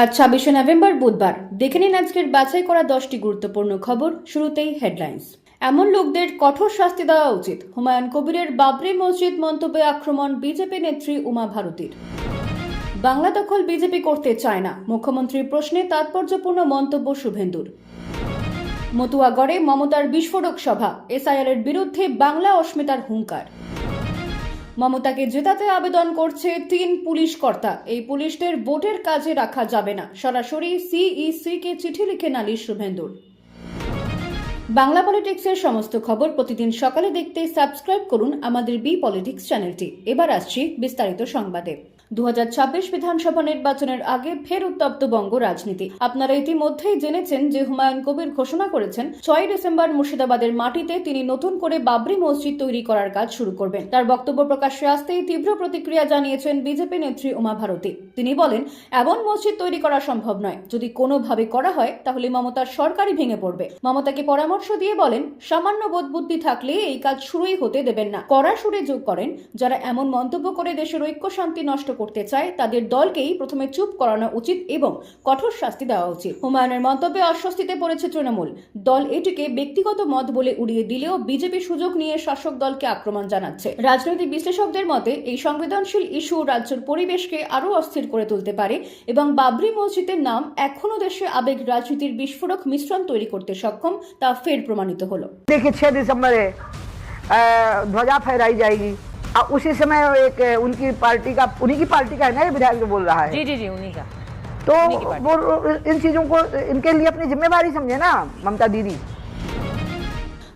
আজ ছাব্বিশে নভেম্বর বুধবার। দেখে নিন আজকের বাছাই করা দশটি গুরুত্বপূর্ণ খবর। শুরুতেই হেডলাইন্স এমন লোকদের কঠোর শাস্তি দেওয়া উচিত। হুমায়ুন কবিরের বাবরি মসজিদ মন্তব্যে আক্রমণ বিজেপি নেত্রী উমা ভারতীর। বাংলা দখল বিজেপি করতে চায় না। মুখ্যমন্ত্রীর প্রশ্নে তাৎপর্যপূর্ণ মন্তব্য শুভেন্দুর। মতুয়াগড়ে মমতার বিস্ফোরক সভা। এসআইআর এর বিরুদ্ধে বাংলা অস্মিতার হুঙ্কার। মমতাকে জেতাতে আবেদন করছে তিন পুলিশ কর্তা। এই পুলিশদের ভোটের কাজে রাখা যাবে না। সরাসরি সিইসিকে চিঠি লিখে নালিশ শুভেন্দুর। বাংলা পলিটিক্সের সমস্ত খবর প্রতিদিন সকালে দেখতে সাবস্ক্রাইব করুন আমাদের বি পলিটিক্স চ্যানেলটি। এবার আসছি বিস্তারিত সংবাদে। দু হাজার ছাব্বিশ বিধানসভা নির্বাচনের আগে ফের উত্তপ্ত বঙ্গ রাজনীতি। আপনারা ইতিমধ্যেই জেনেছেন যে হুমায়ুন কবির ঘোষণা করেছেন ছয় ডিসেম্বর মুর্শিদাবাদের মাটিতে তিনি নতুন করে বাবরি মসজিদ তৈরি করার কাজ শুরু করবেন। তার বক্তব্য প্রকাশ্যে আসতেই তীব্র প্রতিক্রিয়া জানিয়েছেন বিজেপি নেত্রী উমা ভারতী তিনি বলেন, এমন মসজিদ তৈরি করা সম্ভব নয়। যদি কোনোভাবে করা হয়, তাহলে মমতার সরকারই ভেঙে পড়বে। মমতাকে পরামর্শ দিয়ে বলেন, সামান্য বোধবুদ্ধি থাকলে এই কাজ শুরুই হতে দেবেন না। কড়া সুরে যোগ করেন, যারা এমন মন্তব্য করে দেশের ঐক্য শান্তি নষ্ট করতে চায়, তাদের দলকেই প্রথমে চুপ করানো উচিত এবং কঠোর শাস্তি দেওয়া উচিত। হুমায়ুনের মন্তব্যে অস্বস্তিতে পড়েছে তৃণমূল। দল এটিকে ব্যক্তিগত মত বলে উড়িয়ে দিলেও বিজেপি সুযোগ নিয়ে শাসক দলকে আক্রমণ জানাচ্ছে। রাজনৈতিক বিশ্লেষকদের মতে, এই সংবেদনশীল ইস্যু রাজ্যের পরিবেশকে আরও অস্থির করে তুলতে পারে এবং বাবরি মসজিদের নাম এখনও দেশে আবেগ রাজনীতির বিস্ফোরক মিশ্রণ তৈরি করতে সক্ষম, তা ফের প্রমাণিত হলো। দেখে ধ্বজা ফেরাই যায়গি अ, ध्वजा फहराई जाएगी और उसी समय एक अ, उनकी पार्टी का उन्हीं की पार्टी का है ना ये विधायक जो बोल रहा है जी जी जी उन्हीं का तो उन्हीं की पार्टी। वो इन चीजों को इनके लिए अपनी जिम्मेवारी समझे ना ममता दीदी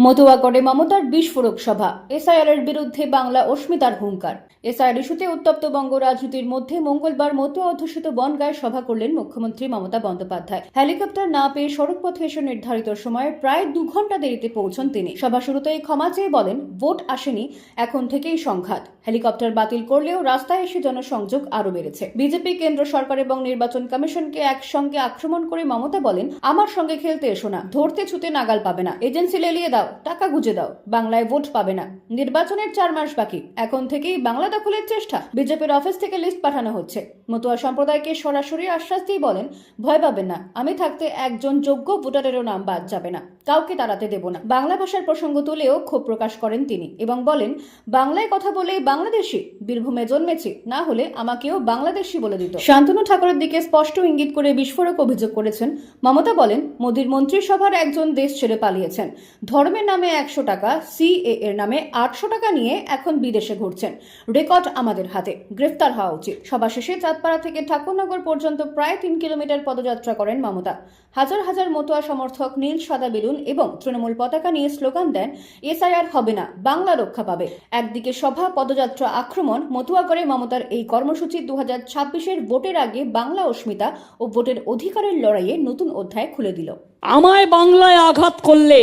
মতুয়াগড়ে মমতার বিস্ফোরক সভা এসআইআর এর বিরুদ্ধে বাংলা অস্মিতার হুঙ্কার এসআইআর ইস্যুতে উত্তপ্ত বঙ্গ রাজনীতির মধ্যে মঙ্গলবার মতুয়া অধ্যুষিত বনগায় সভা করলেন মুখ্যমন্ত্রী মমতা বন্দ্যোপাধ্যায়। হেলিকপ্টার না পেয়ে সড়কপথে এসে নির্ধারিত সময়ে প্রায় দু ঘণ্টা দেরিতে পৌঁছন তিনি। সভা শুরুতেই ক্ষমা চেয়ে বলেন, ভোট আসেনি, এখন থেকেই সংঘাত। হেলিকপ্টার বাতিল করলেও রাস্তায় এসে জনসংযোগ আরও বেড়েছে। বিজেপি, কেন্দ্র সরকার এবং নির্বাচন কমিশনকে একসঙ্গে আক্রমণ করে মমতা বলেন, আমার সঙ্গে খেলতে এসো না, ধরতে ছুতে নাগাল পাবে না, এজেন্সি লেলিয়ে দাও, টাকা গুজে দাও, বাংলায় ভোট পাবে না। নির্বাচনের চার মাস বাকি, এখন থেকেই বাংলা দখলের চেষ্টা বিজেপির অফিস থেকে লিস্ট পাঠানো হচ্ছে। মতুয়া সম্প্রদায়কে সরাসরি আশ্বাস দিয়ে বলেন, ভয় পাবেন না, আমি থাকতে একজন যোগ্য ভোটারেরও নাম বাদ যাবে না, কাউকে তাড়াতে দেব না। বাংলা ভাষার প্রসঙ্গ তুলেও ক্ষোভ প্রকাশ করেন তিনি এবং বলেন, বাংলায় কথা বলে বাংলাদেশি, বীরভূমে জন্মেছি, না হলে আমাকেও বাংলাদেশি বলে দিত। শান্তনু ঠাকুরের দিকে স্পষ্ট ইঙ্গিত করে বিস্ফোরক অভিযোগ করেছেন। মমতা বলেন, মোদীর মন্ত্রিসভার একজন দেশ ছেড়ে পালিয়েছেন। ধর্মের নামে একশো টাকা সিএ এর নামে আটশো টাকা নিয়ে এখন বিদেশে ঘুরছেন। রেকর্ড আমাদের হাতে। গ্রেফতার হওয়া উচিত। সভা শেষে চাঁদপাড়া থেকে ঠাকুরনগর পর্যন্ত প্রায় তিন কিলোমিটার পদযাত্রা করেন মমতা। হাজার হাজার মতুয়া সমর্থক নীল, সাদা বেলুন এবং তৃণমূল পতাকা নিয়ে স্লোগান দেন, এসআইআর হবে না, বাংলা রক্ষা পাবে। একদিকে সভা পদযাত্রা আক্রমণ, মতুয়া করে মমতার এই কর্মসূচি দু হাজার ছাব্বিশের ভোটের আগে বাংলা অস্মিতা ও ভোটের অধিকারের লড়াইয়ে নতুন অধ্যায় খুলে দিল। আমায় বাংলায় আঘাত করলে,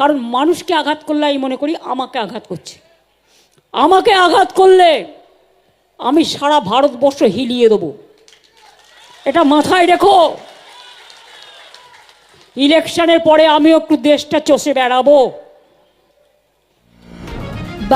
কারণ মানুষকে আঘাত করলে আমি মনে করি আমাকে আঘাত করছে। আমাকে আঘাত করলে আমি সারা ভারতবর্ষ হিলিয়ে দেবো। এটা মাথায় রেখো। ইলেকশনের পরে আমিও একটু দেশটা চষে বেড়াবো।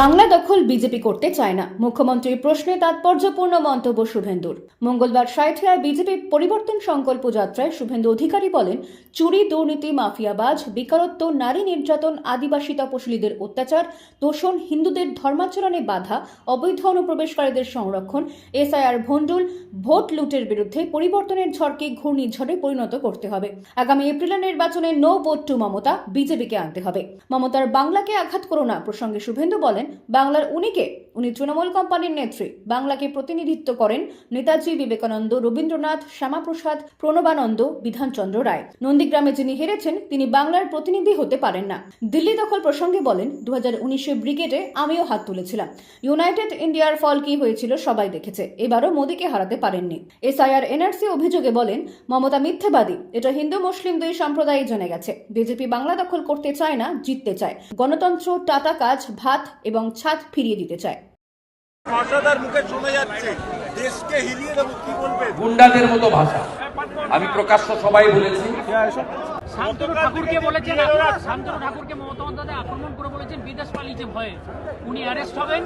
বাংলা দখল বিজেপি করতে চায় না। মুখ্যমন্ত্রীর প্রশ্নে তাৎপর্যপূর্ণ মন্তব্য শুভেন্দুর। মঙ্গলবার সাঁথিয়ায় বিজেপি পরিবর্তন সংকল্প যাত্রায় শুভেন্দু অধিকারী বলেন, চুরি, দুর্নীতি, মাফিয়াবাজ, বেকারত্ব, নারী নির্যাতন, আদিবাসী তপশিলীদের অত্যাচার তোষণ হিন্দুদের ধর্মাচরণে বাধা, অবৈধ অনুপ্রবেশকারীদের সংরক্ষণ, এসআইআর ভণ্ডুল, ভোট লুটের বিরুদ্ধে পরিবর্তনের ঝড়কে ঘূর্ণিঝড়ে পরিণত করতে হবে। আগামী এপ্রিলের নির্বাচনে নো ভোট টু মমতা বিজেপিকে আনতে হবে। মমতার বাংলাকে আঘাত করো না প্রসঙ্গে শুভেন্দু বলেন বাংলার উনিকে। উনি তৃণমূল কোম্পানির নেত্রী। বাংলাকে প্রতিনিধিত্ব করেন নেতাজি বিবেকানন্দ, রবীন্দ্রনাথ, শ্যামাপ্রসাদ, প্রণবানন্দ, বিধানচন্দ্র রায়। নন্দীগ্রামে যিনি হেরেছেন, তিনি বাংলার প্রতিনিধি হতে পারেন না। দিল্লি দখল প্রসঙ্গে বলেন দু হাজার ব্রিগেডে আমিও হাত তুলেছিলাম। ইউনাইটেড ইন্ডিয়ার ফল কি হয়েছিল সবাই দেখেছে। এবারও মোদীকে হারাতে পারেননি। এসআইআর এনআরসি অভিযোগে বলেন, মমতা মিথ্যাবাদী। এটা হিন্দু মুসলিম দুই সম্প্রদায় জেনে গেছে। বিজেপি বাংলা দখল করতে চায় না, জিততে চায়। গণতন্ত্র, টাটা কাজ, ভাত এবং ছাদ ফিরিয়ে দিতে চায়। ভাষাদার মুখে শোনা যাচ্ছে দেশকে হিলিয়ে দেবো কি বলবেন? গুন্ডাদের মতো ভাষা। আমি প্রকাশ্য সবাই বলেছি। শান্তনু ঠাকুরকে বলেছেন শান্তনু ঠাকুরকে মমতা বন্দ্যোপাধ্যায় আক্রমণ করে বলেছেন বিদেশ পালিয়েছে ভয়ে। উনি অ্যারেস্ট হবেন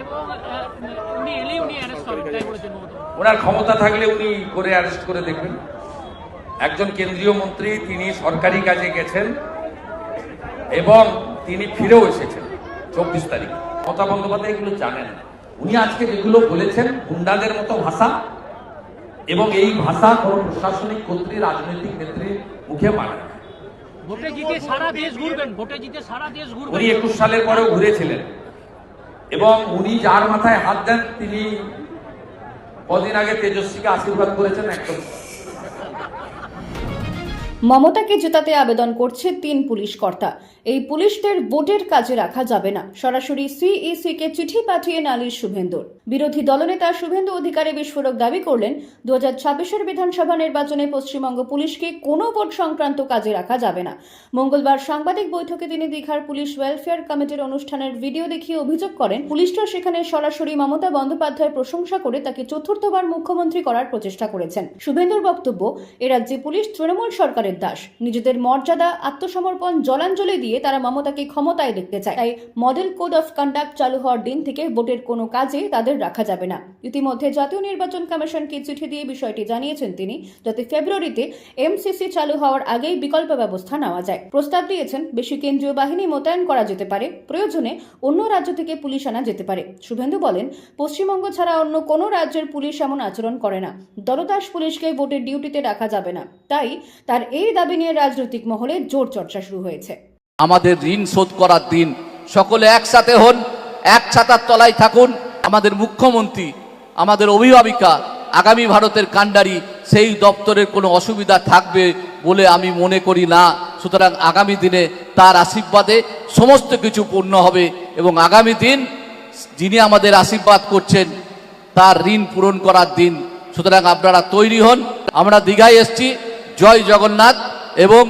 এবং উনি এলেই উনি অ্যারেস্ট হবেন তাই বলেছেন ওনার ক্ষমতা থাকলে উনি করে অ্যারেস্ট করে দেখবেন। একজন কেন্দ্রীয় মন্ত্রী তিনি সরকারি কাজে গেছেন এবং তিনি ফিরেও এসেছেন। চব্বিশ তারিখ। মমতা বন্দ্যোপাধ্যায় এগুলো জানেন উনি আজকে যেগুলো বলেছেন গুন্ডাদের মতো ভাষা এবং এই ভাষা কোন প্রশাসনিক কর্তৃ রাজনৈতিক নেত্রীর মুখে মানে না। ভোটে জিতে সারা দেশ ঘুরবেন ভোটে জিতে সারা দেশ ঘুরবেন। উনি একুশ সালের পরেও ঘুরেছিলেন। এবং উনি যার মাথায় হাত দেন তিনি কদিন আগে তেজস্বীকে আশীর্বাদ করেছেন একদম। মমতাকে জেতাতে আবেদন করছে তিন পুলিশ কর্তা। এই পুলিশদের ভোটের কাজে রাখা যাবে না। সরাসরি সিইসি কে চিঠি পাঠিয়ে নালিশ শুভেন্দুর। বিরোধী দলনেতা শুভেন্দু অধিকারী বিস্ফোরক দাবি করলেন দু হাজার ছাব্বিশের বিধানসভা নির্বাচনে পশ্চিমবঙ্গ পুলিশকে কোনো ভোট সংক্রান্ত কাজে রাখা যাবে না। মঙ্গলবার সাংবাদিক বৈঠকে তিনি দীঘার পুলিশ ওয়েলফেয়ার কমিটির অনুষ্ঠানের ভিডিও দেখিয়ে অভিযোগ করেন, পুলিশরা সেখানে সরাসরি মমতা বন্দ্যোপাধ্যায়ের প্রশংসা করে তাকে চতুর্থবার মুখ্যমন্ত্রী করার প্রচেষ্টা করেছেন। শুভেন্দুর বক্তব্য, এ রাজ্যে পুলিশ তৃণমূল সরকারের দাস। নিজেদের মর্যাদা, আত্মসমর্পণ, জলাঞ্জলি দিয়ে তারা মমতাকে ক্ষমতায় দেখতে চায়। তাই মডেল কোড অফ কন্ডাক্ট চালু হওয়ার দিন থেকে ভোটের কোনো কাজে তাদের রাখা যাবে না। ইতিমধ্যে জাতীয় নির্বাচন কমিশনকে চিঠি দিয়ে বিষয়টি জানিয়েছেন তিনি, যাতে ফেব্রুয়ারিতে এমসিসি চালু হওয়ার আগেই বিকল্প ব্যবস্থা নেওয়া যায়। প্রস্তাব দিয়েছেন, বেশি কেন্দ্রীয় বাহিনী মোতায়েন করা যেতে পারে, প্রয়োজনে অন্য রাজ্য থেকে পুলিশ আনা যেতে পারে। শুভেন্দু বলেন, পশ্চিমবঙ্গ ছাড়া অন্য কোনো রাজ্যের পুলিশ এমন আচরণ করে না। দলদাস পুলিশকে ভোটের ডিউটিতে রাখা যাবে না। তাই তার এই দাবি নিয়ে রাজনৈতিক মহলে জোর চর্চা শুরু হয়েছে। আমাদের ঋণ শোধ করার দিন সকলে একসাথে হন, এক ছাতার তলায় থাকুন। আমাদের মুখ্যমন্ত্রী, আমাদের অভিভাবিকা, আগামী ভারতের কাণ্ডারি, সেই দপ্তরের কোনো অসুবিধা থাকবে বলে আমি মনে করি না। সুতরাং আগামী দিনে তার আশীর্বাদে সমস্ত কিছু পূর্ণ হবে এবং আগামী দিন যিনি আমাদের আশীর্বাদ করছেন, তার ঋণ পূরণ করার দিন। সুতরাং আপনারা তৈরি হন, আমরা দীঘায় এসছি। জয় জগন্নাথ এবং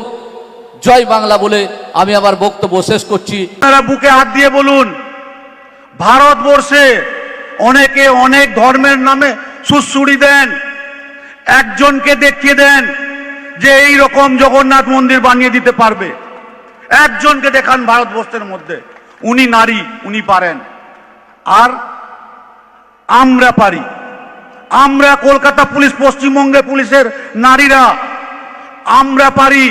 জয় বাংলা বলে আমি আমার বক্তব্য শেষ করছি। তারা বুকে হাত দিয়ে বলুন, ভারতবর্ষে অনেকে অনেক ধর্মের নামে সুশ্রুড়ি দেন, একজনকে দেখিয়ে দেন যে এই রকম জগন্নাথ মন্দির বানিয়ে দিতে পারবে। একজনকে দেখান ভারতবর্ষের মধ্যে, উনি নারী, উনি পারেন। আর আমরা পারি। আমরা কলকাতা পুলিশ, পশ্চিমবঙ্গে পুলিশের নারীরা আমরা পারি।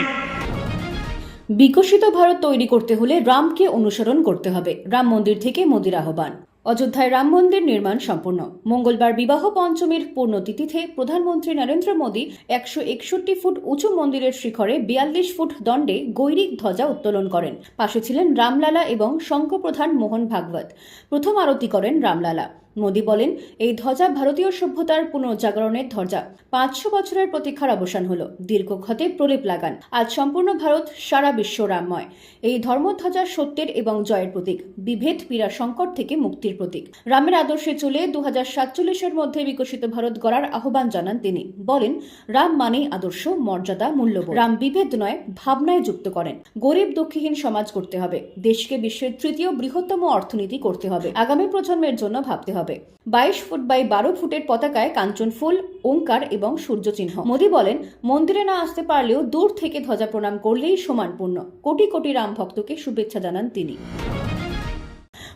বিকশিত ভারত তৈরি করতে হলে রামকে অনুসরণ করতে হবে। রাম মন্দির থেকে মোদির আহ্বান। অযোধ্যায় রাম মন্দির নির্মাণ সম্পূর্ণ মঙ্গলবার বিবাহ পঞ্চমীর পূর্ণতিথিতে প্রধানমন্ত্রী নরেন্দ্র মোদী একশো একষট্টি ফুট উঁচু মন্দিরের শিখরে বিয়াল্লিশ ফুট দণ্ডে গৈরিক ধ্বজা উত্তোলন করেন। পাশে ছিলেন রামলালা এবং শঙ্কপ্রধান মোহন ভাগবত। প্রথম আরতি করেন রামলালা। মোদী বলেন, এই ধ্বজা ভারতীয় সভ্যতার পুনর্জাগরণের ধ্বজা। পাঁচশো বছরের প্রতীক্ষার অবসান হল। দীর্ঘক্ষতে প্রলেপ লাগান। আজ সম্পূর্ণ ভারত, সারা বিশ্ব রামময়। এই ধর্মধ্বজা সত্যের এবং জয়ের প্রতীক। বিভেদ, পীড়া, সংকট থেকে মুক্তির প্রতীক। রামের আদর্শে চলে দু সাতচল্লিশের মধ্যে বিকশিত ভারত গড়ার আহ্বান জানান তিনি। বলেন, রাম মানেই আদর্শ, মর্যাদা, মূল্যবোধ। রাম বিভেদ নয়, ভাবনায় যুক্ত করেন। গরিব, দুঃখীহীন সমাজ করতে হবে। দেশকে বিশ্বের তৃতীয় বৃহত্তম অর্থনীতি করতে হবে। আগামী প্রজন্মের জন্য ভাবতে হবে। বাইশ ফুট বাই বারো ফুটের পতাকায় কাঞ্চন ফুল, ওঙ্কার এবং সূর্য চিহ্ন মোদী বলেন, মন্দিরে না আসতে পারলেও দূর থেকে ধ্বজা প্রণাম করলেই সমান পূর্ণ কোটি কোটি রাম ভক্তকে শুভেচ্ছা জানান তিনি।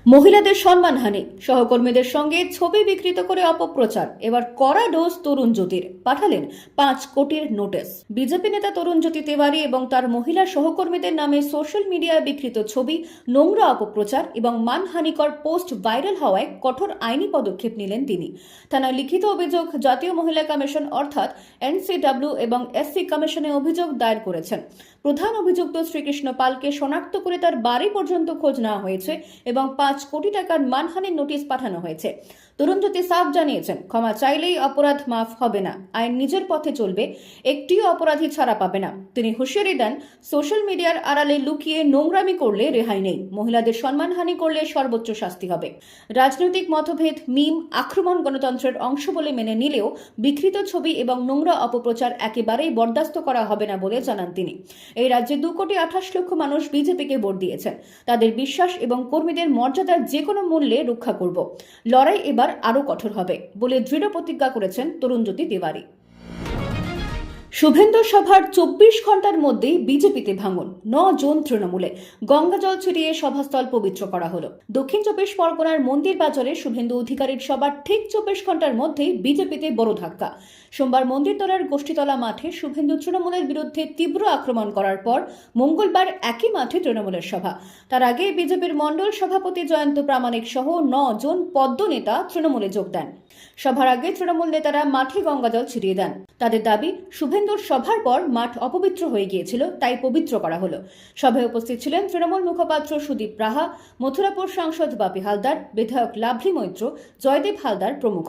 মহিলাদের সম্মানহানি। সহকর্মীদের সঙ্গে ছবি বিকৃত করে অপপ্রচার। এবার কড়া ডোজ তরুণ জ্যোতির। পাঠালেন পাঁচ কোটির নোটিস বিজেপি নেতা তরুণ জ্যোতি তেওয়ারি এবং তার মহিলা সহকর্মীদের নামে সোশ্যাল মিডিয়ায় বিকৃত ছবি, নোংরা অপপ্রচার এবং মানহানিকর পোস্ট ভাইরাল হওয়ায় কঠোর আইনি পদক্ষেপ নিলেন তিনি। থানায় লিখিত অভিযোগ, জাতীয় মহিলা কমিশন অর্থাৎ এনসিডব্লিউ এবং এসসি কমিশনে অভিযোগ দায়ের করেছেন। প্রধান অভিযুক্ত শ্রীকৃষ্ণ পালকে শনাক্ত করে তার বাড়ি পর্যন্ত খোঁজ নেওয়া হয়েছে এবং পাঁচ কোটি টাকার মানহানির নোটিশ পাঠানো হয়েছে। তরুণজ্যোতি সাফ জানিয়েছেন, ক্ষমা চাইলেই অপরাধ মাফ হবে না, আইন নিজের পথে চলবে, একটিও অপরাধী ছাড়া পাবে না। তিনি হুঁশিয়ারি দেন, সোশ্যাল মিডিয়ার আড়ালে লুকিয়ে নোংরামি করলে রেহাই নেই, মহিলাদের সম্মানহানি করলে সর্বোচ্চ শাস্তি হবে। রাজনৈতিক মতভেদ, মিম, আক্রমণ গণতন্ত্রের অংশ বলে মেনে নিলেও বিকৃত ছবি এবং নোংরা অপপ্রচার একেবারেই বরদাস্ত করা হবে না বলে জানান তিনি। এই রাজ্যে দু কোটি আঠাশ লক্ষ মানুষ বিজেপিকে ভোট দিয়েছেন। তাদের বিশ্বাস এবং কর্মীদের মর্যাদার যে কোনো মূল্যে রক্ষা করব। লড়াই এবার আরও কঠোর হবে বলে দৃঢ় প্রতিজ্ঞা করেছেন তরুণজ্যোতি তিওয়ারি। শুভেন্দু সভার চব্বিশ ঘণ্টার মধ্যেই বিজেপিতে ভাঙন। ন জন তৃণমূলে। গঙ্গাজল ছিটিয়ে সভাস্থল পবিত্র করা হলো। দক্ষিণ চব্বিশ পরগনার মন্দির বাজারে শুভেন্দু অধিকারীর সভার ঠিক চব্বিশ ঘণ্টার মধ্যেই বিজেপিতে বড় ধাক্কা। সোমবার মন্দিরতলার গোষ্ঠীতলা মাঠে শুভেন্দু তৃণমূলের বিরুদ্ধে তীব্র আক্রমণ করার পর মঙ্গলবার একই মাঠে তৃণমূলের সভা। তার আগে বিজেপির মণ্ডল সভাপতি জয়ন্ত প্রামাণিক সহ ন জন পদ্ম নেতা তৃণমূলে যোগ দেন। সভার আগে তৃণমূল নেতারা মাঠে গঙ্গাজল ছিটিয়ে দেন। তাদের দাবি শুভেন্দুর সভার পর মাঠ অপবিত্র হয়ে গিয়েছিল, তাই পবিত্র করা হলো। সভায় উপস্থিত ছিলেন তৃণমূল মুখপাত্র সুদীপ রাহা, মথুরাপুর সাংসদ বাপি হালদার, বিধায়ক লাভলি মৈত্র, জয়দেব হালদার প্রমুখ।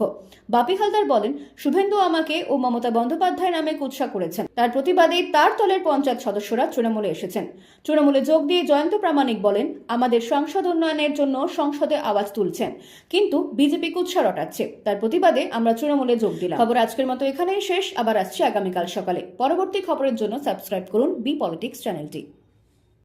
বাপি হালদার বলেন, শুভেন্দু আমাকে ও মমতা বন্দ্যোপাধ্যায় নামে কুৎসা করেছেন। তার প্রতিবাদে তার দলের পঞ্চায়েত সদস্যরা তৃণমূলে এসেছেন। তৃণমূলে যোগ দিয়ে জয়ন্ত প্রামাণিক বলেন, আমাদের সংসদ উন্নয়নের জন্য সংসদে আওয়াজ তুলছেন, কিন্তু বিজেপি কুৎসা রটাচ্ছে। তার প্রতিবাদে আমরা তৃণমূলে যোগ দিলাম। খবর আজকের মতো এখানেই শেষ। আবার আসছি আগামীকাল সকালে। পরবর্তী খবরের জন্য সাবস্ক্রাইব করুন বি পলিটিক্স চ্যানেলটি